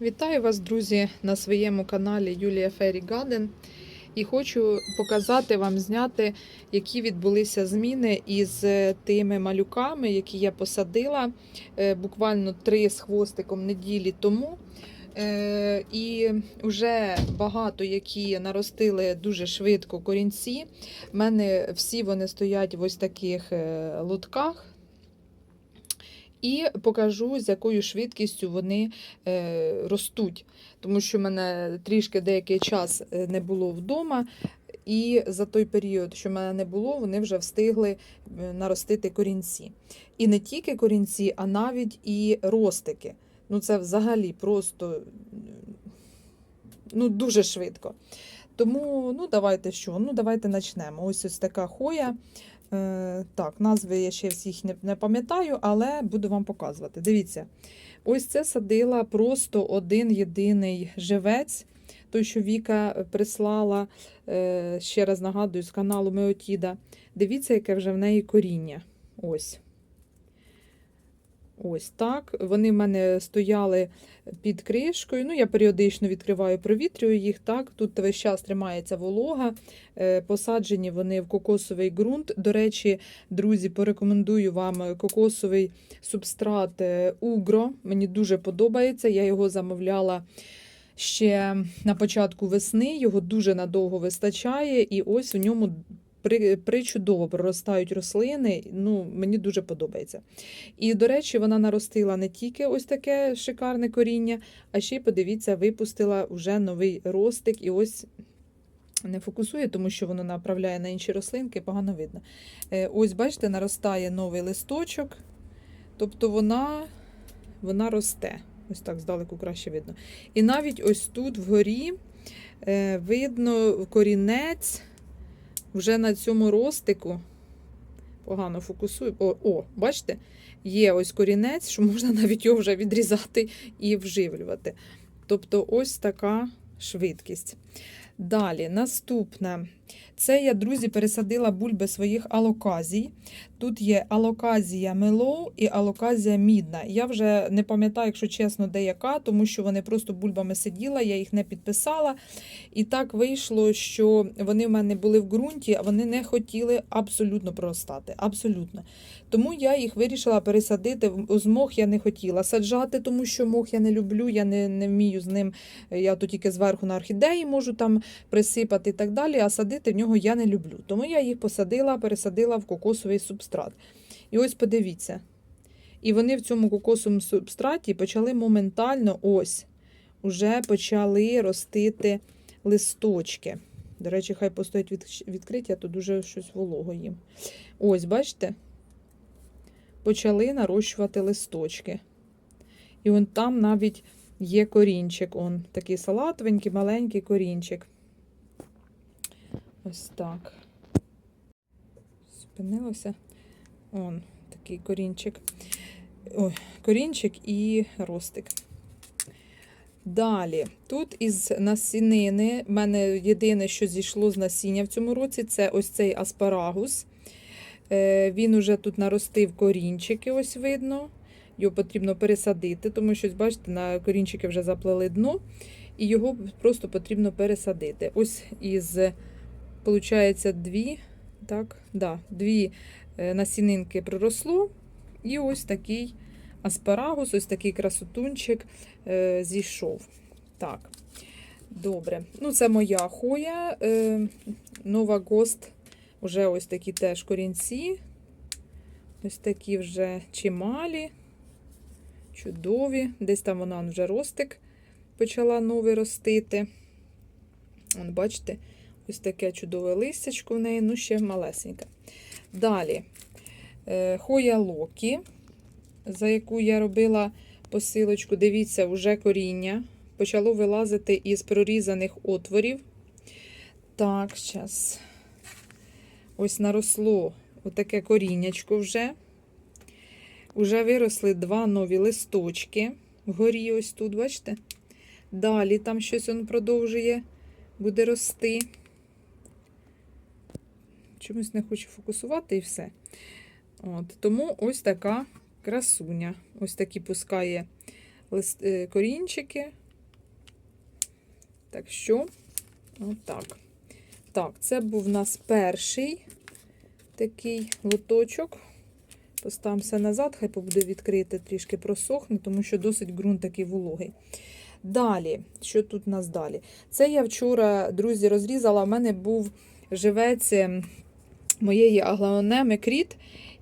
Вітаю вас, друзі, на своєму каналі Юлія Фері Гаден. І хочу показати вам зняти, які відбулися зміни із е, тими малюками, які я посадила е, буквально три з хвостиком неділі тому. Е, І вже багато які наростили дуже швидко корінці. У мене всі вони стоять в ось таких лотках. І покажу, з якою швидкістю вони е, ростуть. Тому що в мене трішки деякий час е, не було вдома, і за той період, що в мене не було, вони вже встигли е, наростити корінці. І не тільки корінці, а навіть і ростики. Ну, це взагалі просто ну, дуже швидко. Тому ну, давайте що? Ну, давайте почнемо. Ось ось така хоя. Е, так, назви я ще всіх не, пам'ятаю, але буду вам показувати. Дивіться, ось це садила просто один єдиний живець. Той, що Віка прислала, е, ще раз нагадую, з каналу Меотіда. Дивіться, яке вже в неї коріння. Ось. Ось так. Вони в мене стояли під кришкою. Ну, я періодично відкриваю, провітрюю їх. Так. Тут весь час тримається волога. Е, Посаджені вони в кокосовий ґрунт. До речі, друзі, порекомендую вам кокосовий субстрат е, Угро. Мені дуже подобається. Я його замовляла. Ще на початку весни його дуже надовго вистачає, і ось у ньому при- причудово проростають рослини. Ну, мені дуже подобається. І, до речі, вона наростила не тільки ось таке шикарне коріння, а ще й подивіться, випустила вже новий ростик. І ось не фокусує, тому що воно направляє на інші рослинки, погано видно. Е, Ось, бачите, наростає новий листочок. Тобто вона, вона росте. Ось так здалеку краще видно. І навіть ось тут вгорі е, видно корінець вже на цьому ростику. Погано фокусую. О, о, бачите? Є ось корінець, що можна навіть його вже відрізати і вживлювати. Тобто, ось така швидкість. Далі, наступне. Це я, друзі, пересадила бульби своїх алоказій. Тут є алоказія мелоу і алоказія мідна. Я вже не пам'ятаю, якщо чесно, де яка, тому що вони просто бульбами сиділа, я їх не підписала. І так вийшло, що вони в мене були в ґрунті, а вони не хотіли абсолютно проростати. Абсолютно. Тому я їх вирішила пересадити. З мох я не хотіла саджати, тому що мох я не люблю, я не, не вмію з ним. Я то тільки зверху на орхідеї можу там присипати і так далі, а садити в нього я не люблю. Тому я їх посадила, пересадила в кокосовий субстрат. І ось подивіться. І вони в цьому кокосовому субстраті почали моментально ось уже почали ростити листочки. До речі, хай постоять від, відкриті, а то дуже щось волого їм. Ось, бачите? Почали нарощувати листочки. І он там навіть є корінчик. Он такий салатовенький, маленький корінчик. Ось так. Спинилося. Он такий корінчик. Ой, корінчик і ростик. Далі, тут із насінини, в мене єдине, що зійшло з насіння в цьому році, це ось цей аспарагус. Е, Він уже тут наростив корінчики, ось видно. Його потрібно пересадити, тому що, бачите, на корінчики вже заплели дно, і його просто потрібно пересадити. Ось із, виходить, дві, так, да, дві е, насінинки проросло, і ось такий аспарагус, ось такий красотунчик е, зійшов. Так, добре. Ну, це моя хоя. Е, Нова Гост. Уже ось такі теж корінці. Ось такі вже чималі, чудові. Десь там вона вже ростик почала новий ростити. Вон, бачите, ось таке чудове листячко в неї, ну ще малесеньке. Далі е, хоя Локі за яку я робила посилочку, дивіться, вже коріння. Почало вилазити із прорізаних отворів. Так, зараз. Ось наросло отаке коріннячко вже. Уже виросли два нові листочки. Вгорі, ось тут, бачите? Далі там щось він продовжує, буде рости. Чомусь не хочу фокусувати і все. От, Тому ось така красуня. Ось такі пускає лист, е, корінчики. Так що, отак. Так, це був у нас перший такий лоточок. Поставимося назад, хай побуде відкрити, трішки просохне, тому що досить ґрунт такий вологий. Далі, що тут у нас далі? Це я вчора, друзі, розрізала. У мене був живець ем, моєї аглонеми кріт,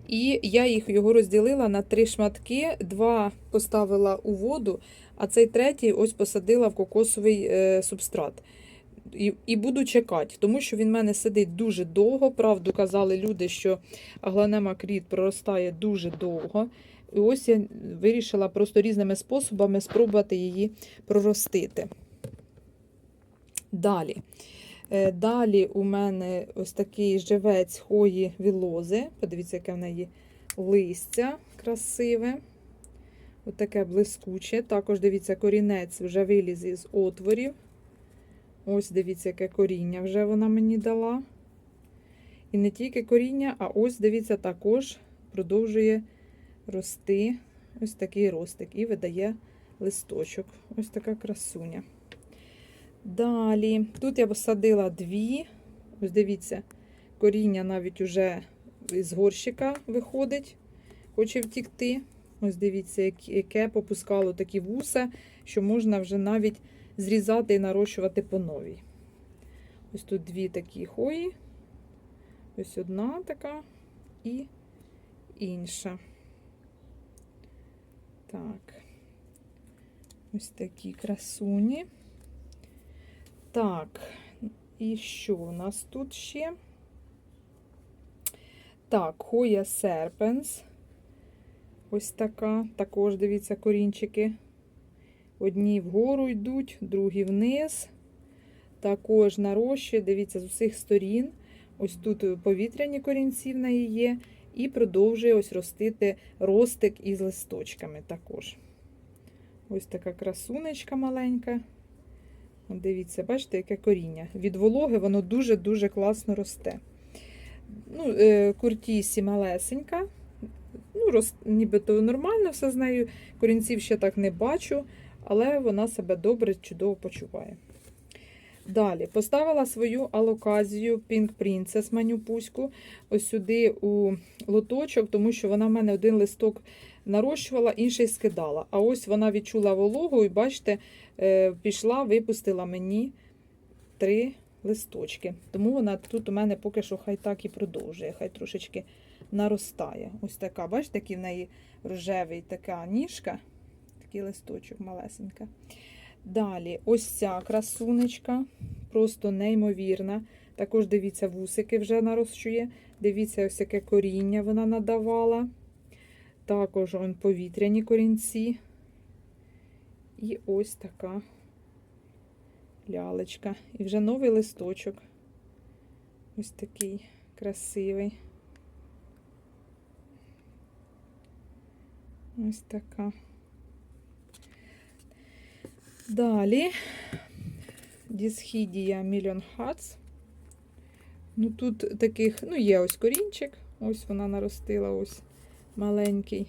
і я їх його розділила на три шматки. Два поставила у воду, а цей третій ось посадила в кокосовий е, субстрат. І, і буду чекати, тому що він в мене сидить дуже довго. Правду казали люди, що аглонема кріт проростає дуже довго. І ось я вирішила просто різними способами спробувати її проростити. Далі. Е, Далі у мене ось такий живець хої вілози. Подивіться, яке в неї листя красиве. Ось таке блискуче. Також дивіться, корінець вже виліз із отворів. Ось дивіться, яке коріння вже вона мені дала. І не тільки коріння, а ось, дивіться, також продовжує рости ось такий ростик і видає листочок. Ось така красуня. Далі, тут я посадила дві. Ось дивіться, коріння навіть уже з горщика виходить, хоче втікти. Ось дивіться, яке попускало такі вуса, що можна вже навіть зрізати і нарощувати по новій. Ось тут дві такі хої. Ось одна така і інша. Так. Ось такі красуні. Так, і що у нас тут ще? Так, Хоя Серпенс. Ось така. Також, дивіться, корінчики. Одні вгору йдуть, другі вниз. Також нарощує, дивіться, з усіх сторін. Ось тут повітряні корінці в неї є. І продовжує ось ростити ростик із листочками також. Ось така красунечка маленька. Дивіться, бачите, яке коріння. Від вологи воно дуже-дуже класно росте. Ну, е, Куртісі малесенька. Ну, роз, нібито нормально все з нею. Корінців ще так не бачу, але вона себе добре, чудово почуває. Далі поставила свою алоказію Pink Princess манюпуську ось сюди у лоточок, тому що вона в мене один листок нарощувала, інший скидала. А ось вона відчула вологу і, бачите, е, пішла, випустила мені три листочки. Тому вона тут у мене поки що хай так і продовжує, хай трошечки наростає. Ось така, бачите, який в неї рожевий така ніжка, такий листочок малесенька. Далі, ось ця красунечка, просто неймовірна. Також дивіться, вусики вже нарощує. Дивіться, ось яке коріння вона надавала. Також он повітряні корінці. І ось така лялечка. І вже новий листочок. Ось такий красивий. Ось така. Далі Дісхідія Million Hearts. Ну, тут таких, ну, є ось корінчик, ось вона наростила, ось маленький.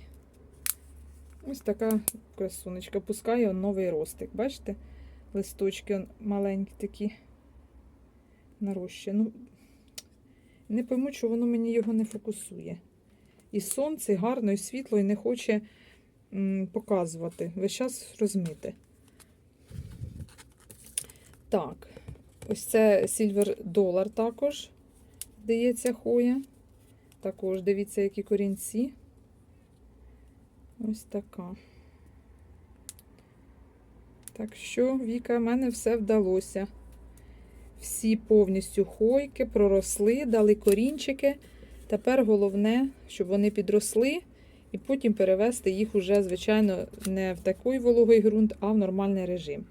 Ось така красунечка. Пускає он новий ростик. Бачите? Листочки он маленькі такі нарощі. Ну, не пойму, що воно мені його не фокусує. І сонце, і гарно, і світло, і не хоче м, показувати. Весь час розмите. Так, ось це Silver Dollar також, здається, хоя. Також дивіться, які корінці. Ось така. Так що, Віка, в мене все вдалося. Всі повністю хойки проросли, дали корінчики. Тепер головне, щоб вони підросли, і потім перевести їх уже, звичайно, не в такий вологий ґрунт, а в нормальний режим.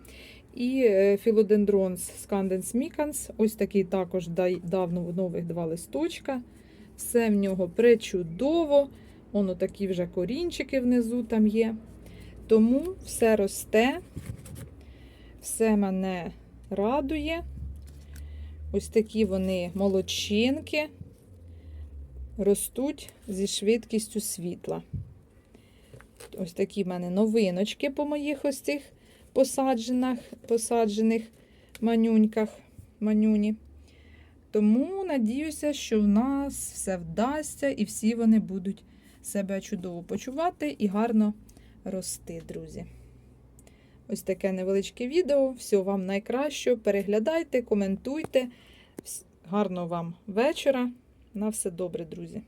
І філодендрон Scandens micans, ось такий також дав нових два листочка. Все в нього пречудово. Воно такі вже корінчики внизу там є. Тому все росте, все мене радує. Ось такі вони молодчинки ростуть зі швидкістю світла. Ось такі в мене новиночки по моїх ось цих посаджених, посаджених манюньках, манюні. Тому надіюся, що в нас все вдасться і всі вони будуть себе чудово почувати і гарно рости, друзі. Ось таке невеличке відео. Всього вам найкращого. Переглядайте, коментуйте. Гарного вам вечора. На все добре, друзі.